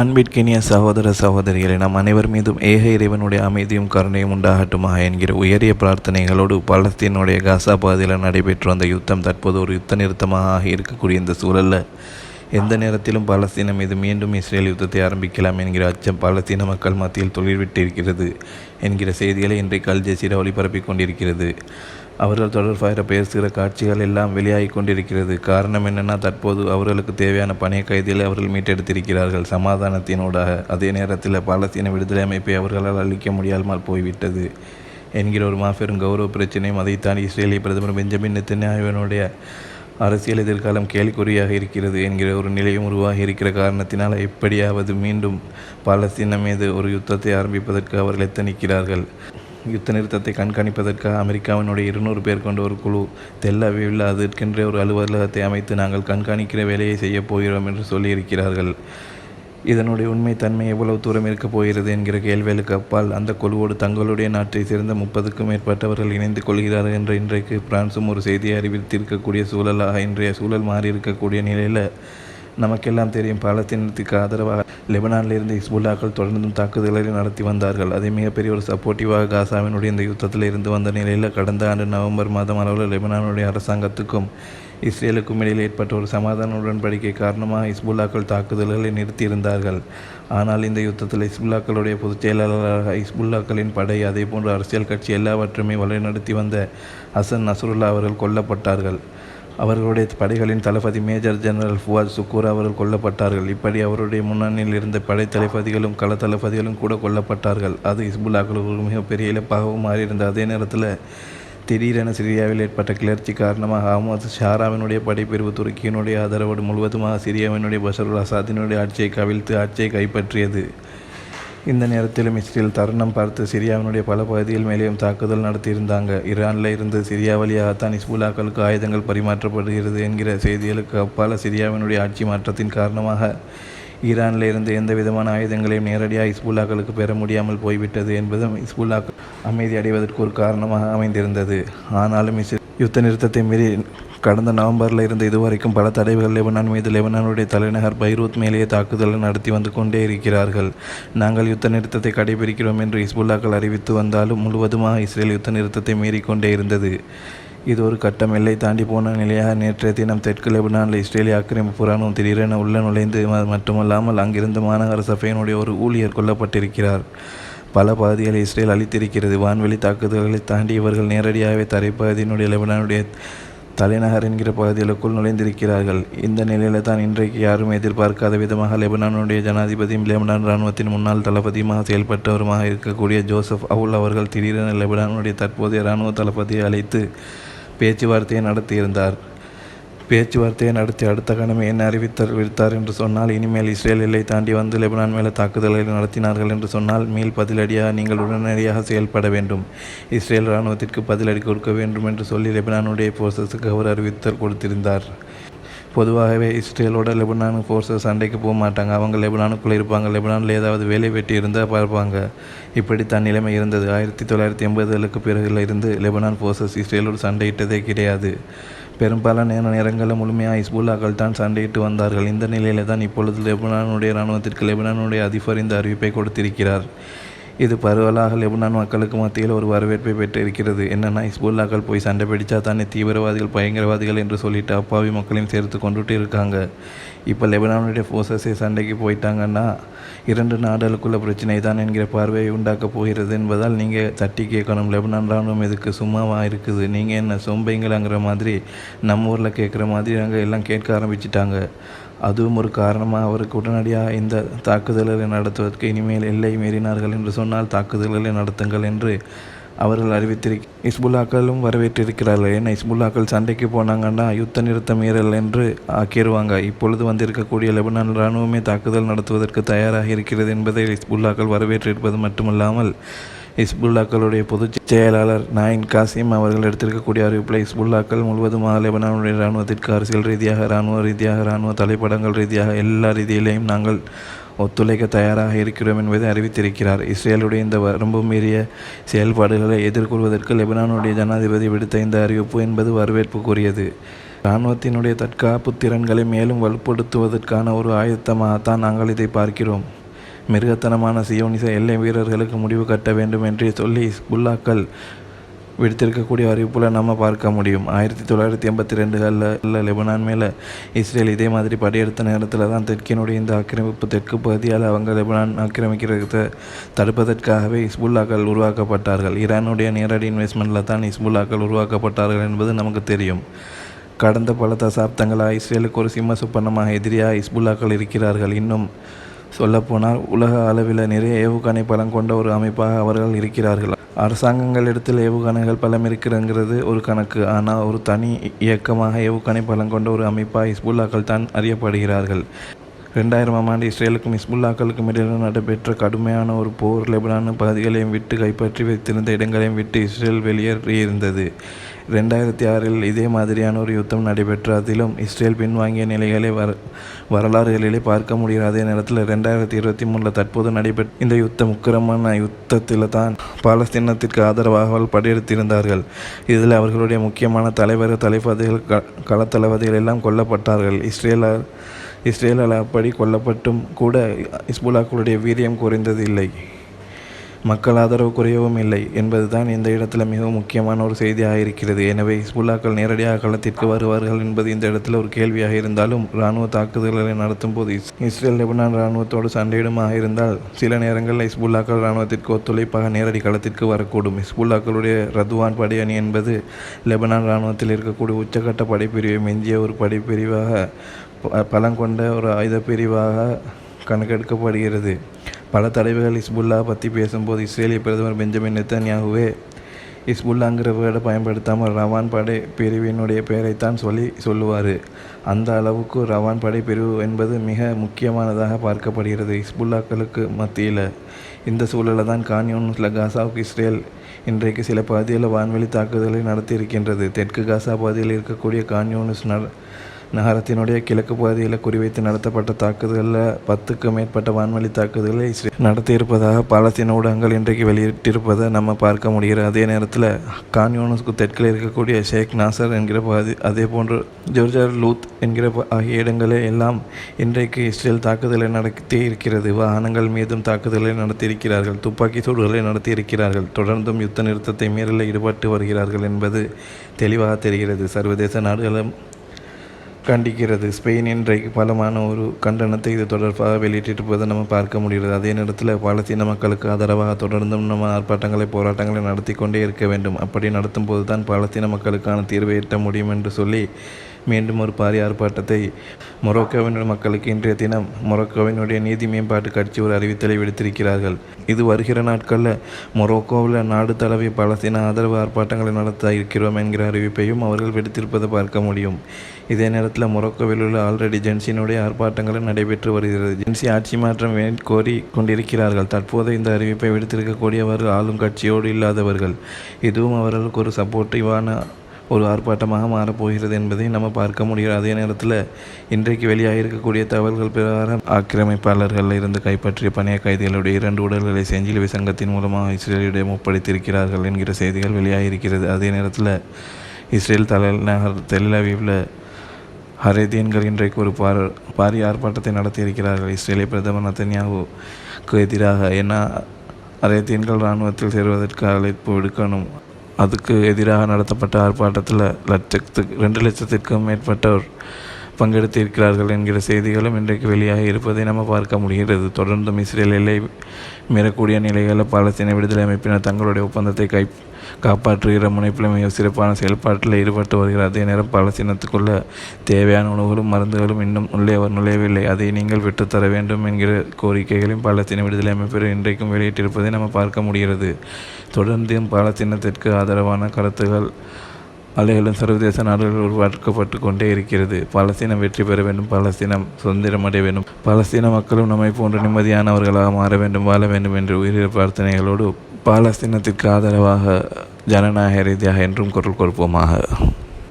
அன்பிற்கினிய சகோதர சகோதரிகளை நாம் அனைவர் மீதும் ஏக இறைவனுடைய அமைதியும் கருணையும் உண்டாகட்டுமா என்கிற உயரிய பிரார்த்தனைகளோடு பாலஸ்தீனுடைய காசா பகுதியில் நடைபெற்று வந்த யுத்தம் தற்போது ஒரு யுத்த நிறுத்தமாக ஆகி இருக்கக்கூடிய இந்த சூழலில் எந்த நேரத்திலும் பலஸ்தீனம் மீது மீண்டும் இஸ்ரேல் யுத்தத்தை ஆரம்பிக்கலாம் என்கிற அச்சம் பலஸ்தீன மக்கள் மத்தியில் தொழில்விட்டிருக்கிறது என்கிற செய்திகளை இன்றைக்கு அல் ஜசீரா ஒளிபரப்பிக் கொண்டிருக்கிறது. அவர்கள் தொடர்பாக பேசுகிற காட்சிகள் எல்லாம் வெளியாகி கொண்டிருக்கிறது. காரணம் என்னென்னா தற்போது அவர்களுக்கு தேவையான பணிய கைதிகளை அவர்கள் மீட்டெடுத்திருக்கிறார்கள். சமாதானத்தினூடாக. அதே நேரத்தில் பாலஸ்தீன விடுதலை அமைப்பை அவர்களால் அளிக்க முடியாமல் போய்விட்டது என்கிற ஒரு மாபெரும் கௌரவ பிரச்சனையும் அதைத்தான் இஸ்ரேலிய பிரதமர் பெஞ்சமின் நெத்தன்யாவினுடைய அரசியல் எதிர்காலம் கேள்விக்குறியாக இருக்கிறது என்கிற ஒரு நிலையும் உருவாகி இருக்கிற காரணத்தினால் எப்படியாவது மீண்டும் பாலஸ்தீனம் மீது ஒரு யுத்தத்தை ஆரம்பிப்பதற்கு அவர்கள் எத்தனிக்கிறார்கள்? யுத்த நிறுத்தத்தை கண்காணிப்பதற்காக அமெரிக்காவினுடைய இருநூறு பேர் கொண்ட ஒரு குழு தெல்லவியில் அதற்கென்றே ஒரு அலுவலகத்தை அமைத்து நாங்கள் கண்காணிக்கிற வேலையை செய்யப் போகிறோம் என்று சொல்லியிருக்கிறார்கள். இதனுடைய உண்மை தன்மை எவ்வளவு தூரம் இருக்கப் போகிறது என்கிற கேள்விகளுக்கு அப்பால் அந்த குழுவோடு தங்களுடைய நாட்டை சேர்ந்த முப்பதுக்கும் மேற்பட்டவர்கள் இணைந்து கொள்கிறார்கள் என்ற இன்றைக்கு பிரான்சும் ஒரு செய்தியை அறிவித்திருக்கக்கூடிய சூழலாக இன்றைய சூழல் மாறியிருக்கக்கூடிய நிலையில் நமக்கெல்லாம் தெரியும். பாலஸ்தீனத்துக்கு ஆதரவாக லெபனானிலிருந்து ஹிஸ்புல்லாக்கள் தொடர்ந்தும் தாக்குதல்களை நடத்தி வந்தார்கள். அதை மிகப்பெரிய ஒரு சப்போர்ட்டிவாக காசாவினுடைய இந்த யுத்தத்தில் இருந்து வந்த நிலையில் கடந்த ஆண்டு நவம்பர் மாதம் அளவில் லெபனானுடைய அரசாங்கத்துக்கும் இஸ்ரேலுக்கும் இடையில் ஏற்பட்ட ஒரு சமாதான உடன்படிக்கை காரணமாக ஹிஸ்புல்லாக்கள் தாக்குதல்களை நிறுத்தியிருந்தார்கள். ஆனால் இந்த யுத்தத்தில் ஹிஸ்புல்லாக்களுடைய பொதுச் செயலாளராக ஹிஸ்புல்லாக்களின் படை அதே போன்று அரசியல் கட்சி எல்லாவற்றுமே வழிநடத்தி வந்த ஹசன் நசருல்லா அவர்கள் கொல்லப்பட்டார்கள். அவர்களுடைய படைகளின் தளபதி மேஜர் ஜெனரல் ஃபுவாத் சுக்கூர் அவர்கள் கொல்லப்பட்டார்கள். இப்படி அவருடைய முன்னணியில் இருந்த படை தளபதிகளும் கள தளபதிகளும் கூட கொல்லப்பட்டார்கள். அது ஹிஸ்புல்லாக்களுக்கு மிகப்பெரிய இழப்பாகவும் மாறியிருந்த அதே நேரத்தில் திடீரென சிரியாவில் ஏற்பட்ட கிளர்ச்சி காரணமாக அகமது ஷாராவினுடைய படைப்பிரிவு துருக்கியினுடைய ஆதரவோடு முழுவதுமாக சிரியாவினுடைய பஷருல் அசாதினுடைய ஆட்சியை கவிழ்த்து ஆட்சியை கைப்பற்றியது. இந்த நேரத்திலும் இஸ்ரேல் தருணம் பார்த்து சிரியாவினுடைய பல பகுதிகள் மேலேயும் தாக்குதல் நடத்தியிருந்தாங்க. ஈரானில் இருந்து சிரியா வழியாகத்தான் இஸ்புல்லாக்களுக்கு ஆயுதங்கள் பரிமாற்றப்படுகிறது என்கிற செய்திகளுக்கு அப்பால் சிரியாவினுடைய ஆட்சி மாற்றத்தின் காரணமாக ஈரானில் இருந்து எந்த விதமான ஆயுதங்களையும் நேரடியாக இஸ்புல்லாக்களுக்கு பெற முடியாமல் போய்விட்டது என்பதும் இஸ்புல்லாக்கள் அமைதி அடைவதற்கு ஒரு காரணமாக அமைந்திருந்தது. ஆனாலும் இஸ் யுத்த நிறுத்தத்தை மீறி கடந்த நவம்பரில் இருந்து இதுவரைக்கும் பல தடைகள் லெபனான் மீது லெபனானுடைய தலைநகர் பைரூத் மேலேயே தாக்குதலை நடத்தி வந்து கொண்டே இருக்கிறார்கள். நாங்கள் யுத்த நிறுத்தத்தை கடைபிடிக்கிறோம் என்று இஸ்புல்லாக்கள் அறிவித்து வந்தாலும் முழுவதுமாக இஸ்ரேல் யுத்த நிறுத்தத்தை மீறிக்கொண்டே இருந்தது. இது ஒரு கட்டம் எல்லை தாண்டி போன நிலையாக நேற்றைய தினம் தெற்கு லெபனானில் இஸ்ரேலிய ஆக்கிரமிப்பு புராணம் திடீரென உள்ள நுழைந்து மட்டுமல்லாமல் அங்கிருந்து மாநகர சபையினுடைய ஒரு ஊழியர் கொல்லப்பட்டிருக்கிறார். பல பகுதிகளை இஸ்ரேல் அளித்திருக்கிறது வான்வெளி தாக்குதல்களை தாண்டி இவர்கள் நேரடியாகவே தரைப்பகுதியினுடைய லெபனானுடைய தலைநகர் என்கிற பகுதிகளுக்குள் நுழைந்திருக்கிறார்கள். இந்த நிலையில் தான் இன்றைக்கு யாரும் எதிர்பார்க்காத விதமாக லெபனானுடைய ஜனாதிபதியும் லெபனான் இராணுவத்தின் முன்னாள் தளபதியுமாக செயல்பட்டவருமாக இருக்கக்கூடிய ஜோசப் அவுல் அவர்கள் திடீரென லெபனானுடைய தற்போதைய இராணுவ தளபதியை அழைத்து பேச்சுவார்த்தையை நடத்தியிருந்தார். பேச்சுவார்த்தையை நடத்தி அடுத்த கணமே என்ன அறிவித்தார் விடுத்தார் என்று சொன்னால் இனிமேல் இஸ்ரேல் எல்லை தாண்டி வந்து லெபனான் மேலே தாக்குதல்களை நடத்தினார்கள் என்று சொன்னால் மீள் பதிலடியாக நீங்கள் உடனடியாக செயல்பட வேண்டும். இஸ்ரேல் இராணுவத்திற்கு பதிலடி கொடுக்க வேண்டும் என்று சொல்லி லெபனானுடைய போர்சஸுக்கு அவர் அறிவித்தல் கொடுத்திருந்தார். பொதுவாகவே இஸ்ரேலோட லெபனான் ஃபோர்ஸஸ் சண்டைக்கு போக மாட்டாங்க. அவங்க லெபனானுக்குள்ளே இருப்பாங்க. லெபனானில் ஏதாவது வேலை வெட்டி இருந்தால் பார்ப்பாங்க. இப்படி தான் நிலைமை இருந்தது. ஆயிரத்தி தொள்ளாயிரத்தி எண்பதுகளுக்கு பிறகுல இருந்து லெபனான் ஃபோர்ஸஸ் இஸ்ரேலோடு சண்டையிட்டதே கிடையாது. பெரும்பாலான நேரங்களில் முழுமையாக ஹிஸ்புல்லாக்கள் தான் சண்டையிட்டு வந்தார்கள். இந்த நிலையில தான் இப்பொழுது லெபனானுடைய இராணுவத்திற்கு லெபனானுடைய அதிபர் இந்த அறிவிப்பை கொடுத்திருக்கிறார். இது பருவலாக லெபனான் மக்களுக்கு மத்தியில் ஒரு வரவேற்பை பெற்றிருக்கிறது. என்னென்னா இஸ்புல்லாக்கள் போய் சண்டை பிடிச்சா தானே தீவிரவாதிகள் பயங்கரவாதிகள் என்று சொல்லிட்டு அப்பாவி மக்களையும் சேர்த்து கொண்டுட்டு இருக்காங்க. இப்போ லெபனானுடைய ஃபோர்ஸஸே சண்டைக்கு போயிட்டாங்கன்னா இரண்டு நாடுகளுக்குள்ள பிரச்சனை தான் என்கிற பார்வையை உண்டாக்கப் போகிறது என்பதால் நீங்கள் தட்டி கேட்கணும். லெபனான் ராணுவம் இதுக்கு சும்மாவாக இருக்குது? நீங்கள் என்ன சொம்பைங்களாங்கிற மாதிரி நம்ம ஊரில் கேட்குற மாதிரி அங்கே எல்லாம் கேட்க ஆரம்பிச்சிட்டாங்க. அதுவும் ஒரு காரணமாக அவருக்கு உடனடியாக இந்த தாக்குதல்களை நடத்துவதற்கு இனிமேல் எல்லை மீறினார்கள் என்று சொன்னால் தாக்குதல்களை நடத்துங்கள் என்று அவர்கள் அறிவித்திரு இஸ்புல்லாக்களும் வரவேற்றிருக்கிறார்கள். ஏன்னா இஸ்புல்லாக்கள் சண்டைக்கு போனாங்கன்னா யுத்த நிறுத்த மீறல் என்று ஆக்கிடுவாங்க. இப்பொழுது வந்திருக்கக்கூடிய லெபனான் இராணுவமே தாக்குதல் நடத்துவதற்கு தயாராக இருக்கிறது என்பதை இஸ்புல்லாக்கள் வரவேற்றிருப்பது மட்டுமல்லாமல் இஸ்புல்லாக்களுடைய பொதுச் செயலாளர் நாயின் காசிம் அவர்கள் எடுத்திருக்கக்கூடிய அறிவிப்பில் இஸ்புல்லாக்கள் முழுவதுமாக லெபனானுடைய இராணுவத்திற்கு அரசியல் ரீதியாக இராணுவ ரீதியாக இராணுவ தலைப்படங்கள் ரீதியாக எல்லா ரீதியிலையும் நாங்கள் ஒத்துழைக்க தயாராக இருக்கிறோம் என்பதை அறிவித்திருக்கிறார். இஸ்ரேலுடைய இந்த வரம்பு மீறிய செயல்பாடுகளை எதிர்கொள்வதற்கு லெபனானுடைய ஜனாதிபதி விடுத்த இந்த அறிவிப்பு என்பது வரவேற்புக்குரியது. இராணுவத்தினுடைய தற்காப்பு திறன்களை மேலும் வலுப்படுத்துவதற்கான ஒரு ஆயத்தமாகத்தான் நாங்கள் இதை பார்க்கிறோம். மிருகத்தனமான சியோனிச எல்லை வீரர்களுக்கு முடிவு கட்ட வேண்டும் என்று சொல்லி ஹிஸ்புல்லாக்கள் விடுத்திருக்கக்கூடிய அறிவிப்புல நம்ம பார்க்க முடியும். ஆயிரத்தி தொள்ளாயிரத்தி எண்பத்தி ரெண்டுகளில் லெபனான் மேலே இஸ்ரேல் இதே மாதிரி படையெடுத்த நேரத்தில் தான் தெற்கினுடைய இந்த ஆக்கிரமிப்பு தெற்கு பகுதியால் அவங்க லெபனான் ஆக்கிரமிக்கிறத தடுப்பதற்காகவே இஸ்புல்லாக்கள் உருவாக்கப்பட்டார்கள். ஈரானுடைய நேரடி இன்வெஸ்ட்மெண்ட்டில் தான் இஸ்புல்லாக்கள் உருவாக்கப்பட்டார்கள் என்பது நமக்கு தெரியும். கடந்த பல தசாப்தங்களாக இஸ்ரேலுக்கு ஒரு சிம்ம சுப்பன்னமாக எதிரியாக இஸ்புல்லாக்கள் இருக்கிறார்கள். இன்னும் சொல்லப்போனால் உலக அளவில் நிறைய ஏவுகணை பலம் கொண்ட ஒரு அமைப்பாக அவர்கள் இருக்கிறார்கள். அரசாங்கங்களிடத்தில் ஏவுகணைகள் பலம் இருக்கிறங்கிறது ஒரு கணக்கு. ஆனால் ஒரு தனி இயக்கமாக ஏவுகணை பலம் கொண்ட ஒரு அமைப்பாக ஹிஸ்புல்லாக்கள் தான் அறியப்படுகிறார்கள். ரெண்டாயிரமாம் ஆண்டு இஸ்ரேலுக்கும் இஸ்புல்லாக்களுக்கும் இடையில் நடைபெற்ற கடுமையான ஒரு போர் லெபனான் பகுதிகளையும் விட்டு கைப்பற்றி வைத்திருந்த இடங்களையும் விட்டு இஸ்ரேல் வெளியேறியிருந்தது. ரெண்டாயிரத்தி ஆறில் இதே மாதிரியான ஒரு யுத்தம் நடைபெற்று அதிலும் இஸ்ரேல் பின்வாங்கிய நிலைகளை வர வரலாறுகளிலே பார்க்க முடிகிற அதே நேரத்தில் ரெண்டாயிரத்தி இருபத்தி மூணில் தற்போது நடைபெற்ற இந்த யுத்தம் உக்கிரமான யுத்தத்தில் தான் பாலஸ்தீனத்திற்கு ஆதரவாக படையெடுத்திருந்தார்கள். இதில் அவர்களுடைய முக்கியமான தலைவர் தலைப்பதிகள் க களத்தளபதிகள் எல்லாம் கொல்லப்பட்டார்கள். இஸ்ரேலால் இஸ்ரேலால் அப்படி கொல்லப்பட்டும் கூட இஸ்புல்லாக்களுடைய வீரியம் குறைந்தது இல்லை. மக்கள் ஆதரவு குறையவும் இல்லை என்பதுதான் இந்த இடத்துல மிகவும் முக்கியமான ஒரு செய்தியாக இருக்கிறது எனவே ஹிஸ்புல்லாக்கள் நேரடியாக களத்திற்கு வருவார்கள் என்பது இந்த இடத்துல ஒரு கேள்வியாக இருந்தாலும் இராணுவ தாக்குதல்களை நடத்தும் போது இஸ்ரேல் லெபனான் இராணுவத்தோடு சண்டையிடுமாக இருந்தால் சில நேரங்களில் ஹிஸ்புல்லாக்கள் இராணுவத்திற்கு ஒத்துழைப்பாக நேரடி களத்திற்கு வரக்கூடும். ஹிஸ்புல்லாக்களுடைய ரதுவான் படையணி என்பது லெபனான் இராணுவத்தில் இருக்கக்கூடிய உச்சகட்ட படைப்பிரிவை மிஞ்சிய ஒரு படைப்பிரிவாக பலங்கொண்ட ஒரு ஆயுத பிரிவாக கணக்கெடுக்கப்படுகிறது. பல தலைவர்கள் இஸ்புல்லா பற்றி பேசும்போது இஸ்ரேலிய பிரதமர் பெஞ்சமின் நெத்தன்யாகுவே இஸ்புல்லாங்கிற வேர்டை பயன்படுத்தாமல் ரவான் படை பிரிவினுடைய பெயரைத்தான் சொல்லி சொல்லுவார். அந்த அளவுக்கு ரவான் படை பிரிவு என்பது மிக முக்கியமானதாக பார்க்கப்படுகிறது இஸ்புல்லாக்களுக்கு மத்தியில். இந்த சூழலில் தான் கான்யூன்ஸில் காசாவுக்கு இஸ்ரேல் இன்றைக்கு சில பகுதிகளில் வான்வெளி தாக்குதலை நடத்தியிருக்கின்றது. தெற்கு காசா பகுதியில் இருக்கக்கூடிய கான்யூனிஸ் நட நகரத்தினுடைய கிழக்கு பகுதியில் குறிவைத்து நடத்தப்பட்ட தாக்குதலில் பத்துக்கும் மேற்பட்ட வான்வழி தாக்குதல்களை இஸ்ரேல் நடத்தியிருப்பதாக பாலஸ்தீன ஊடகங்கள் இன்றைக்கு வெளியிட்டிருப்பதை நம்ம பார்க்க முடிகிறது. அதே நேரத்தில் கான்யூனஸ்க்கு தெற்கில் இருக்கக்கூடிய ஷேக் நாசர் என்கிற பகுதி அதே போன்று ஜோர்ஜர் லூத் என்கிற ஆகிய இடங்களே எல்லாம் இன்றைக்கு இஸ்ரேல் தாக்குதலை நடத்தி இருக்கிறது. வாகனங்கள் மீதும் தாக்குதலை நடத்தியிருக்கிறார்கள். துப்பாக்கி சூடுகளை நடத்தியிருக்கிறார்கள். தொடர்ந்தும் யுத்த நிறுத்தத்தை மீறலில் ஈடுபட்டு வருகிறார்கள் என்பது தெளிவாக தெரிகிறது. சர்வதேச நாடுகளும் கண்டிக்கிறது. ஸ்பெயின் இன்றைக்கு பலமான ஒரு கண்டனத்தை இது தொடர்பாக வெளியிட்டிருப்பதை நம்ம பார்க்க முடிகிறது. அதே நேரத்தில் பாலஸ்தீன மக்களுக்கு ஆதரவாக தொடர்ந்தும் நம்ம ஆர்ப்பாட்டங்களை போராட்டங்களை நடத்தி கொண்டே இருக்க வேண்டும். அப்படி நடத்தும் போது தான் பாலஸ்தீன மக்களுக்கான தீர்வை எட்ட முடியும் என்று சொல்லி மீண்டும் ஒரு பாரிய ஆர்ப்பாட்டத்தை மொரோக்கோவினுடைய மக்களுக்கு இன்றைய தினம் மொரோக்கோவினுடைய நீதி மேம்பாட்டு கட்சி ஒரு அறிவித்தலை விடுத்திருக்கிறார்கள். இது வருகிற நாட்களில் மொரோக்கோவில் நாடு தழுவிய பலஸ்தீன ஆதரவு ஆர்ப்பாட்டங்களை நடத்த இருக்கிறோம் என்கிற அறிவிப்பையும் அவர்கள் விடுத்திருப்பதை பார்க்க முடியும். இதே நேரத்தில் மொரோக்கோவில் உள்ள ஆல்ரெடி ஜென்சினுடைய ஆர்ப்பாட்டங்களும் நடைபெற்று வருகிறது. ஜென்சி ஆட்சி மாற்றம் கோரி கொண்டிருக்கிறார்கள். தற்போது இந்த அறிவிப்பை விடுத்திருக்கக்கூடியவர்கள் ஆளும் கட்சியோடு இல்லாதவர்கள். இதுவும் அவர்களுக்கு ஒரு சப்போர்ட்டிவான ஒரு ஆர்ப்பாட்டமாக மாறப்போகிறது என்பதை நம்ம பார்க்க முடியும். அதே நேரத்தில் இன்றைக்கு வெளியாக இருக்கக்கூடிய தகவல்கள் பிரகாரம் ஆக்கிரமிப்பாளர்கள் இருந்து கைப்பற்றிய பணைய கைதிகளுடைய இரண்டு உடல்களை செஞ்சிலுவை சங்கத்தின் மூலமாக இஸ்ரேலிடம் ஒப்படைத்திருக்கிறார்கள் என்கிற செய்திகள் வெளியாக இருக்கிறது அதே நேரத்தில் இஸ்ரேல் தலைநகர் தெல்லாவிவில் ஹரேதியன்கள் இன்றைக்கு ஒரு பார் பாரிய ஆர்ப்பாட்டத்தை நடத்தியிருக்கிறார்கள். இஸ்ரேலிய பிரதமர் நத்தன்யாவுக்கு எதிராக ஏன்னா அரேத்தியன்கள் இராணுவத்தில் சேருவதற்கு அழைப்பு விடுக்கணும். அதுக்கு எதிராக நடத்தப்பட்ட ஆர்ப்பாட்டத்தில் லட்சத்துக்கு ரெண்டு லட்சத்திற்கும் மேற்பட்டோர் பங்கெடுத்திருக்கிறார்கள் என்கிற செய்திகளும் இன்றைக்கு வெளியாக இருப்பதை நம்ம பார்க்க முடிகிறது. தொடர்ந்தும் இஸ்ரேல் எல்லை மீறக்கூடிய நிலைகளில் பாலஸ்தீன விடுதலை அமைப்பினர் தங்களுடைய ஒப்பந்தத்தை கை காப்பாற்றுகிற முனைப்பில் மிக சிறப்பான செயல்பாட்டில் ஈடுபட்டு வருகிறார். அதே நேரம் பாலஸ்தீனத்துக்குள்ள தேவையான உணவுகளும் மருந்துகளும் இன்னும் உள்ளே அவர் நுழையவில்லை. அதை நீங்கள் விட்டுத்தர வேண்டும் என்கிற கோரிக்கைகளையும் பாலஸ்தீன விடுதலை அமைப்பினர் இன்றைக்கும் வெளியிட்டிருப்பதை நம்ம பார்க்க முடிகிறது. தொடர்ந்தும் பாலஸ்தீனத்திற்கு ஆதரவான கருத்துகள் அலைகளும் சர்வதேச நாடுகள் உருவாக்கப்பட்டு கொண்டே இருக்கிறது. பாலஸ்தீனம் வெற்றி பெற வேண்டும். பாலஸ்தீனம் சுதந்திரம் அடைய வேண்டும். பாலஸ்தீன மக்களும் நம்மை போன்ற நிம்மதியானவர்களாக மாற வேண்டும் வாழ வேண்டும் என்று உயிரிழ பிரார்த்தனைகளோடு பாலஸ்தீனத்திற்கு ஆதரவாக ஜனநாயக ரீதியாக என்றும் குரல் கொடுப்போமாக.